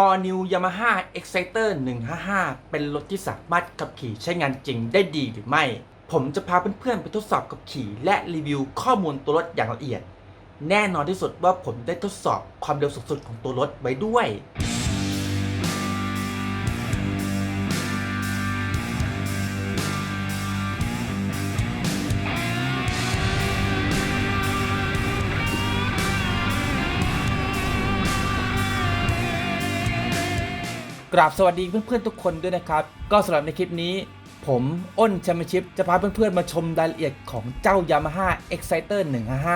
All New Yamaha Exciter 155 เป็นรถที่สามารถขับขี่ใช้งานจริงได้ดีหรือไม่ ผมจะพาเพื่อนๆไปทดสอบขับขี่และรีวิวข้อมูลตัวรถอย่างละเอียด แน่นอนที่สุดว่าผมได้ทดสอบความเร็วสูงสุดของตัวรถไว้ด้วย ราบสวัสดีเพื่อนๆทุกคนด้วยนะครับ ก็สำหรับในคลิปนี้ ผมอ้นแชมเปี้ยนชิพจะพาเพื่อนๆมาชมรายละเอียดของเจ้า Yamaha Exciter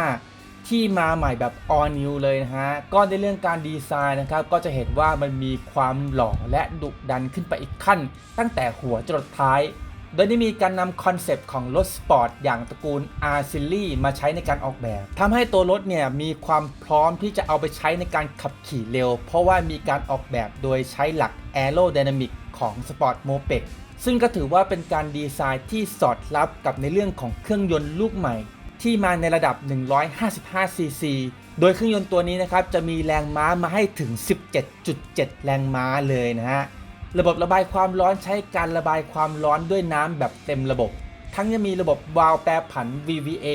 155 ที่มาใหม่แบบ all new เลยนะฮะ ก็ในเรื่องการดีไซน์นะครับ ก็จะเห็นว่ามันมีความหล่อและดุดันขึ้นไปอีกขั้น ตั้งแต่หัวจรดท้าย โดยได้มีการนำคอนเซปต์ของรถสปอร์ตอย่างตระกูล R Series มาใช้ในการออกแบบทำให้ตัวรถเนี่ยมีความพร้อมที่จะเอาไปใช้ในการขับขี่เร็ว เพราะว่ามีการออกแบบโดยใช้หลัก Aerodynamic ของ Sport Moped ซึ่งก็ถือว่าเป็นการดีไซน์ที่สอดรับกับในเรื่องของเครื่องยนต์ลูกใหม่ ที่มาในระดับ 155 ซีซี โดยเครื่องยนต์ตัวนี้นะครับจะมีแรงม้ามาให้ถึง 17.7 แรงม้าเลยนะฮะ ระบบระบายความร้อนใช้การระบายความร้อนด้วยน้ำแบบเต็มระบบ ทั้งยังมีระบบวาล์วแปรผัน VVA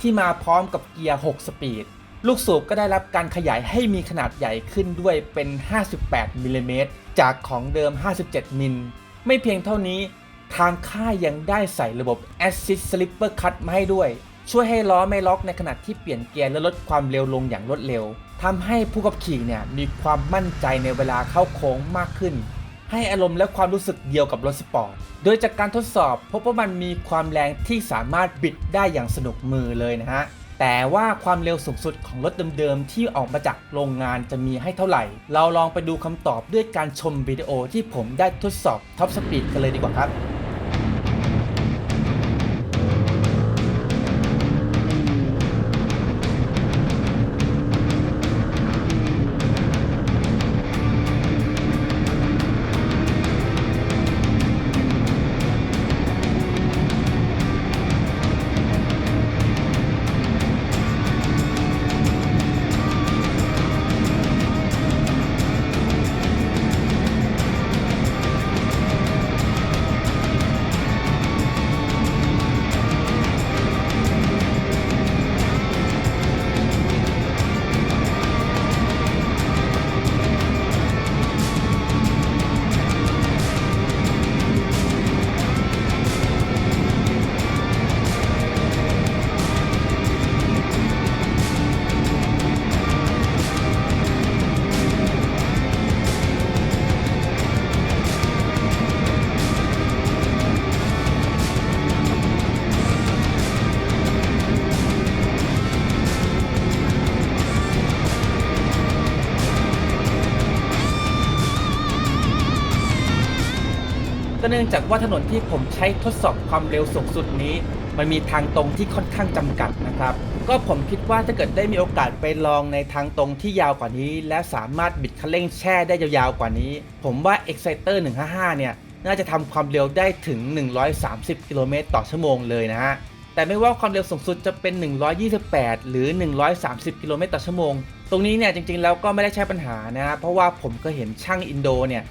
ที่มาพร้อมกับเกียร์ 6 สปีด ลูกสูบก็ได้รับการขยายให้มีขนาดใหญ่ขึ้นด้วยเป็น 58มิลลิเมตรจากของเดิม 57มิลไม่เพียงเท่านี้ทางค่ายยังได้ใส่ระบบ Assist Slipper Cut มาให้ด้วย ช่วยให้ล้อไม่ล็อกในขณะที่เปลี่ยนเกียร์และลดความเร็วลงอย่างรวดเร็วทำให้ผู้ขับขี่เนี่ยมีความมั่นใจในเวลาเข้าโค้งมากขึ้น ให้อารมณ์และความรู้สึกเดียวกับรถสปอร์ต โดยจากการทดสอบพบว่ามันมีความแรงที่สามารถบิดได้อย่างสนุกมือเลยนะฮะ แต่ว่าความเร็วสูงสุดของรถเดิมๆที่ออกมาจากโรงงานจะมีให้เท่าไหร่ เราลองไปดูคำตอบด้วยการชมวิดีโอที่ผมได้ทดสอบท็อปสปีดกันเลยดีกว่าครับ เนื่องจากว่าถนนที่ผมใช้ทดสอบความเร็วสูงสุดนี้ มันมีทางตรงที่ค่อนข้างจำกัดนะครับ ก็ผมคิดว่าถ้าเกิดได้มีโอกาสไปลองในทางตรงที่ยาวกว่านี้ และสามารถบิดคันเร่งแช่ได้ยาวๆกว่านี้ ผมว่า Exciter 155 เนี่ยน่าจะทำความเร็วได้ถึง 130 กิโลเมตรต่อชั่วโมงเลยนะฮะ แต่ไม่ว่าความเร็วสูงสุดจะเป็น 128 หรือ 130 กิโลเมตรต่อชั่วโมง ตรงนี้เนี่ยจริงๆ แล้วก็ไม่ได้ใช่ปัญหานะฮะเพราะว่าผมก็เห็นช่างอินโดเนี่ย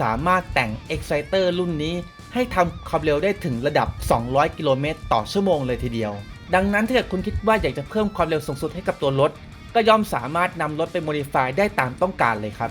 สามารถแต่ง Exciter รุ่นนี้ ให้ทำความเร็วได้ถึงระดับ 200 กิโลเมตรต่อชั่วโมงเลยทีเดียว ดังนั้นถ้าเกิดคุณคิดว่าอยากจะเพิ่มความเร็วสูงสุดให้กับตัวรถ ก็ย่อมสามารถนำรถไปโมดิฟายได้ตามต้องการเลยครับ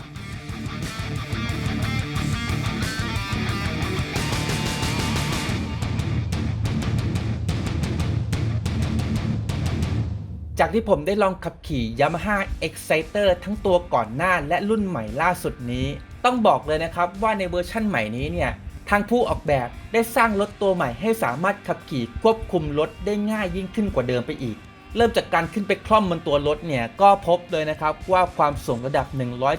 จากที่ผมได้ลองขับขี่ Yamaha Exciter ทั้งตัวก่อนหน้าและรุ่นใหม่ล่าสุดนี้ ต้องบอกเลยนะครับว่าในเวอร์ชั่นใหม่นี้เนี่ยทางผู้ออกแบบได้สร้างรถตัวใหม่ให้สามารถขับขี่ควบคุมรถได้ง่ายยิ่งขึ้นกว่าเดิมไปอีก เริ่มจากการขึ้นไปคล่อมบนตัวรถเนี่ยก็พบเลยนะครับว่าความสูงระดับ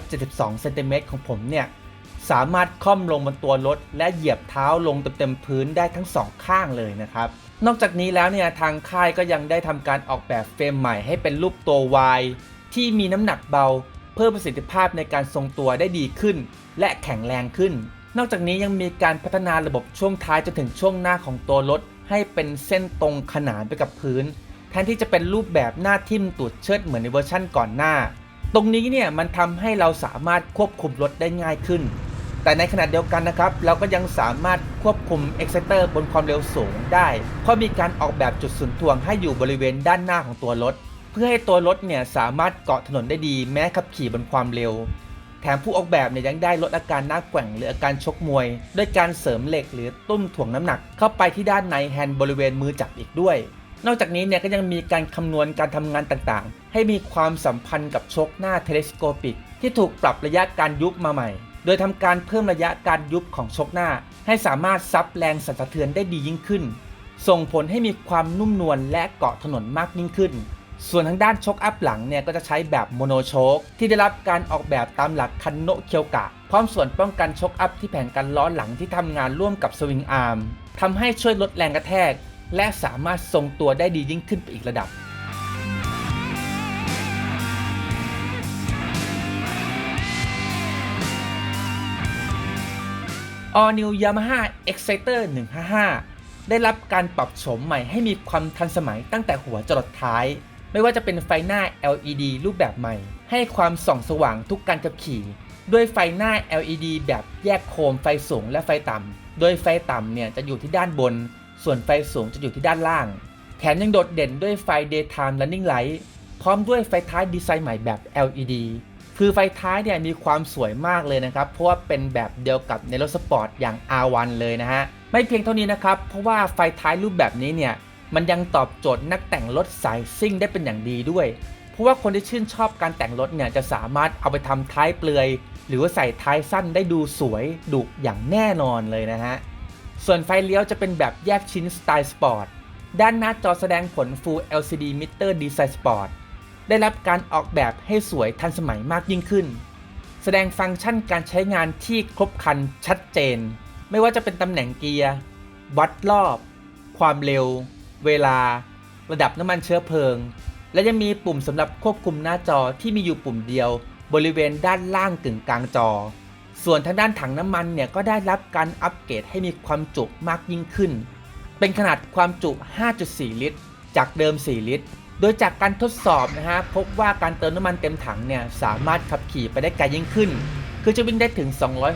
172เซนติเมตรของผมเนี่ยสามารถคล่อมลงบนตัวรถ และเหยียบเท้าลงเต็มๆพื้นได้ทั้งสองข้างเลยนะครับนอกจากนี้แล้วเนี่ยทางค่ายก็ยังได้ทำการออกแบบเฟรมใหม่ให้เป็นรูปตัว Y ที่มีน้ำหนักเบา เพิ่มประสิทธิภาพในการทรงตัวได้ดีขึ้น และแข็งแรงขึ้น นอกจากนี้ยังมีการพัฒนาระบบช่วงท้ายจนถึงช่วงหน้าของตัวรถ ให้เป็นเส้นตรงขนานไปกับพื้น แทนที่จะเป็นรูปแบบหน้าทิ่มตูดเชิดเหมือนในเวอร์ชั่นก่อนหน้า ตรงนี้เนี่ยมันทำให้เราสามารถควบคุมรถได้ง่ายขึ้น แต่ในขณะเดียวกันนะครับ เราก็ยังสามารถควบคุม Exciter บนความเร็วสูงได้ เพราะมีการออกแบบจุดศูนย์ถ่วงให้อยู่บริเวณด้านหน้าของตัวรถ เพื่อให้ตัวรถเนี่ยสามารถเกาะถนนได้ดีแม้ขับขี่บนความเร็ว แถมผู้ออกแบบเนี่ยยังได้ลดอาการหน้าแกว่งหรืออาการชกมวย ด้วยการเสริมเหล็กหรือตุ้มถ่วงน้ำหนักเข้าไปที่ด้านในแฮนด์บริเวณมือจับอีกด้วย นอกจากนี้เนี่ยก็ยังมีการคำนวณการทำงานต่างๆ ให้มีความสัมพันธ์กับชกหน้าเทเลสโคปิก ที่ถูกปรับระยะการยุบมาใหม่ โดยทำการเพิ่มระยะการยุบของชกหน้า ให้สามารถซับแรงสั่นสะเทือนได้ดียิ่งขึ้น ส่งผลให้มีความนุ่มนวลและเกาะถนนมากยิ่งขึ้น ส่วนทางด้านชกอัพหลังเนี่ยก็จะใช้แบบโมโนโชคที่ได้รับการออกแบบตามหลักคันโนเคียวกะ พร้อมส่วนป้องกันชกอัพที่แผงกันล้อหลังที่ทำงานร่วมกับสวิงอาร์มทำให้ช่วยลดแรงกระแทก และสามารถทรงตัวได้ดียิ่งขึ้นไปอีกระดับ All New Yamaha Exciter 155 ได้รับการปรับโฉมใหม่ให้มีความทันสมัยตั้งแต่หัวจรดท้าย ไม่ว่าจะเป็นไฟหน้า LED รูปแบบใหม่ ให้ความส่องสว่างทุกการขับขี่ ด้วยไฟหน้า LED แบบแยกโคมไฟสูงและไฟต่ำ โดยไฟต่ำเนี่ยจะอยู่ที่ด้านบน ส่วนไฟสูงจะอยู่ที่ด้านล่าง แถมยังโดดเด่นด้วยไฟ Daytime Running Light พร้อมด้วยไฟท้ายดีไซน์ใหม่แบบ LED คือไฟท้ายเนี่ยมีความสวยมากเลยนะครับ เพราะว่าเป็นแบบเดียวกับในรถสปอร์ตอย่าง R1 เลยนะฮะ ไม่เพียงเท่านี้นะครับ เพราะว่าไฟท้ายรูปแบบนี้เนี่ย มันยังตอบโจทย์นักแต่งรถสายซิ่งได้เป็นอย่างดีด้วย เพราะว่าคนที่ชื่นชอบการแต่งรถเนี่ยจะสามารถเอาไปทำท้ายเปลือย หรือว่าใส่ท้ายสั้นได้ดูสวยดุอย่างแน่นอนเลยนะฮะ ส่วนไฟเลี้ยวจะเป็นแบบแยกชิ้นสไตล์สปอร์ต ด้านหน้าจอแสดงผล Full LCD Meter Design Sport ได้รับการออกแบบให้สวยทันสมัยมากยิ่งขึ้น แสดงฟังก์ชันการใช้งานที่ครบครันชัดเจน ไม่ว่าจะเป็นตำแหน่งเกียร์ วัดรอบ ความเร็ว เวลา ระดับน้ำมันเชื้อเพลิง และยังมีปุ่มสำหรับควบคุมหน้าจอที่มีอยู่ปุ่มเดียว บริเวณด้านล่างกึ่งกลางจอ ส่วนทางด้านถังน้ำมันเนี่ยก็ได้รับการอัปเกรดให้มีความจุมากยิ่งขึ้น เป็นขนาดความจุ 5.4 ลิตร จากเดิม 4 ลิตร โดยจากการทดสอบนะฮะพบว่าการเติมน้ำมันเต็มถังเนี่ยสามารถขับขี่ไปได้ไกลยิ่งขึ้น คือจะวิ่งได้ถึง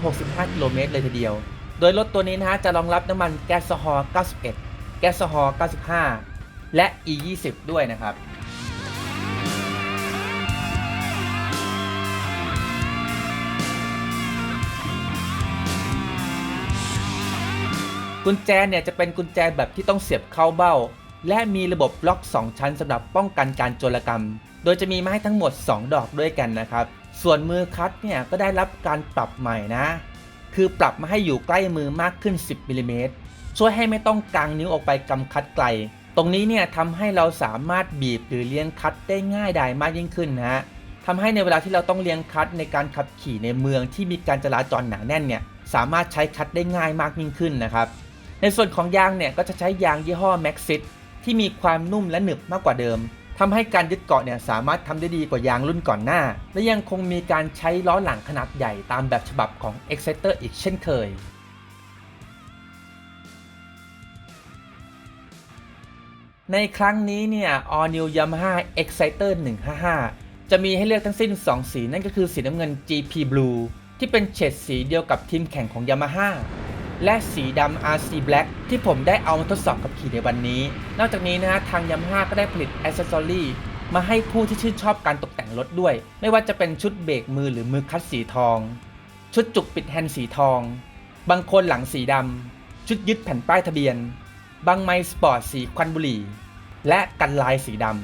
265 กิโลเมตรเลยทีเดียว โดยรถตัวนี้นะฮะจะรองรับน้ำมันแก๊สโซฮอล์91 แก๊สฮอล์95 และ E20 ด้วยนะครับกุญแจเนี่ยจะเป็นกุญแจแบบที่ต้องเสียบเข้าเบ้า และมีระบบล็อก 2 ชั้นสำหรับป้องกันการโจรกรรม โดยจะมีไม้ทั้งหมด 2 ดอกด้วยกันนะครับ ส่วนมือคัดเนี่ยก็ได้รับการปรับใหม่นะ คือปรับมาให้อยู่ใกล้มือมากขึ้น 10มิลลิเมตร ช่วยให้ไม่ต้องกางนิ้วออกไปกำคัดไกล ตรงนี้เนี่ยทำให้เราสามารถบีบหรือเลี้ยงคัดได้ง่ายดายมากยิ่งขึ้นนะฮะทำให้ในเวลาที่เราต้องเลี้ยงคัดในการขับขี่ในเมืองที่มีการจราจรหนาแน่นเนี่ยสามารถใช้คัดได้ง่ายมากยิ่งขึ้นนะครับ ในส่วนของยางเนี่ยก็จะใช้ยางยี่ห้อ Maxxis ที่มีความนุ่มและหนึบมากกว่าเดิมทำให้การยึดเกาะเนี่ยสามารถทำได้ดีกว่ายางรุ่นก่อนหน้า และยังคงมีการใช้ล้อหลังขนาดใหญ่ตามแบบฉบับของ Exciter อีกเช่นเคย ในครั้งนี้เนี่ย All New Yamaha Exciter 155 จะมีให้เลือกทั้งสิ้น 2 สี นั่นก็คือสีน้ำเงิน GP Blue ที่เป็นเฉดสีเดียวกับทีมแข่งของ Yamaha และสีดำ RC Black ที่ผมได้เอามาทดสอบกับขี่ในวันนี้ นอกจากนี้นะฮะทาง Yamaha ก็ได้ผลิตอ c เซสซอรี่มาให้ผู้ที่ชื่นชอบการตกแต่งรถด้วย ไม่ว่าจะเป็นชุดเบรกมือหรือมือคัดสีทอง ชุดจุกปิดแฮนด์สีทอง บางคนหลังสีดำชุดยึดแผ่นป้ายทะเบียน บางไมล์สปอร์ตสีควันบุหรี่ และกันลายสีดำ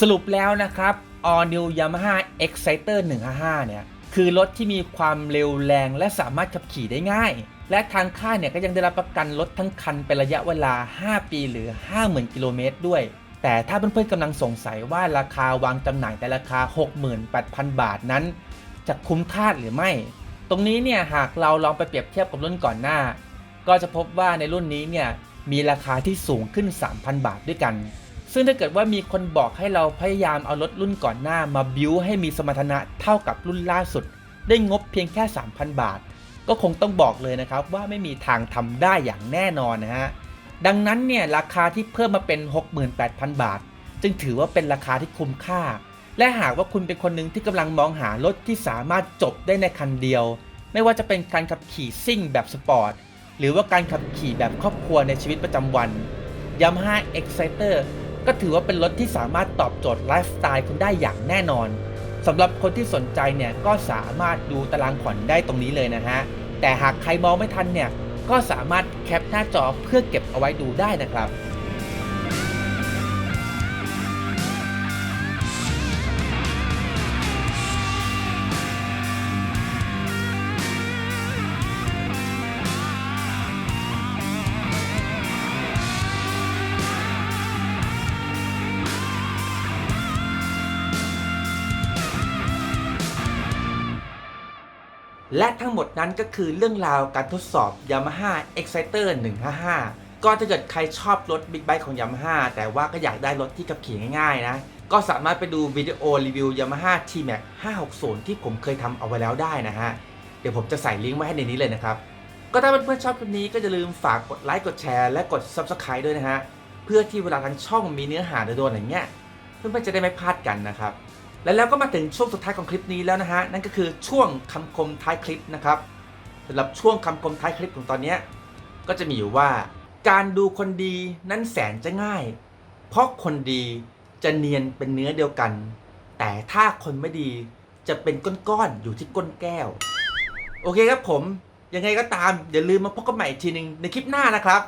สรุปแล้วนะครับ All New Yamaha Exciter 155 เนี่ย คือรถที่มีความเร็วแรงและสามารถขับขี่ได้ง่าย และทางค่ายเนี่ยก็ยังได้รับประกันรถทั้งคันเป็นระยะเวลา 5 ปีหรือ 50,000 กิโลเมตรด้วย แต่ถ้าเพื่อนๆกำลังสงสัยว่าราคาวางจำหน่ายแต่ราคา 68,000 บาทนั้น จะคุ้มค่าหรือไม่ ตรงนี้เนี่ยหากเราลองไปเปรียบเทียบกับรุ่นก่อนหน้า ก็จะพบว่าในรุ่นนี้เนี่ยมีราคาที่สูงขึ้น 3,000 บาทด้วยกัน ซึ่งถ้าเกิดว่ามีคนบอกให้เราพยายามเอารถรุ่นก่อนหน้ามาบิวให้มีสมรรถนะเท่ากับรุ่นล่าสุด ได้งบเพียงแค่ 3,000 บาท ก็คงต้องบอกเลยนะครับว่าไม่มีทางทำได้อย่างแน่นอนนะฮะ ดังนั้นเนี่ยราคาที่เพิ่มมาเป็น 68,000 บาท จึงถือว่าเป็นราคาที่คุ้มค่า และหากว่าคุณเป็นคนหนึ่งที่กำลังมองหารถที่สามารถจบได้ในคันเดียว ไม่ว่าจะเป็นการขับขี่ซิ่งแบบสปอร์ต หรือว่าการขับขี่แบบครอบครัวในชีวิตประจำวัน Yamaha Exciter ก็ถือว่าเป็นรถที่สามารถตอบโจทย์ไลฟ์สไตล์คุณได้อย่างแน่นอนสำหรับคนที่สนใจเนี่ยก็สามารถดูตารางผ่อนได้ตรงนี้เลยนะฮะ แต่หากใครมองไม่ทันเนี่ย ก็สามารถแคปหน้าจอเพื่อเก็บเอาไว้ดูได้นะครับ และทั้งหมดนั้นก็คือเรื่องราวการทดสอบ Yamaha Exciter 155 ก็ถ้าเกิดใครชอบรถบิ๊กไบค์ของ Yamaha แต่ว่าก็อยากได้รถที่ขับขี่ง่ายๆนะ ก็สามารถไปดูวิดีโอรีวิว Yamaha T-Max 560 ที่ผมเคยทำเอาไว้แล้วได้นะฮะ เดี๋ยวผมจะใส่ลิงก์ไว้ให้ในนี้เลยนะครับ ก็ถ้าเพื่อนๆชอบคลิปนี้ก็จะลืมฝากกดไลค์กดแชร์และกด Subscribe ด้วยนะฮะ เพื่อที่เวลาทางช่องมีเนื้อหาโดนๆอย่างเงี้ย เพื่อนๆจะได้ไม่พลาดกันนะครับ และแล้วก็มาถึงช่วงสุดท้ายของคลิปนี้แล้วนะฮะนั่นก็คือช่วงคำคมท้ายคลิปนะครับสำหรับช่วงคำคมท้ายคลิปของตอนนี้ก็จะมีอยู่ว่า การดูคนดีนั้นแสนจะง่าย เพราะคนดีจะเนียนเป็นเนื้อเดียวกัน แต่ถ้าคนไม่ดีจะเป็นก้อนๆอยู่ที่ก้นแก้ว โอเคครับผมยังไงก็ตามอย่าลืมมาพบกันใหม่อีกทีหนึ่งในคลิปหน้านะครับ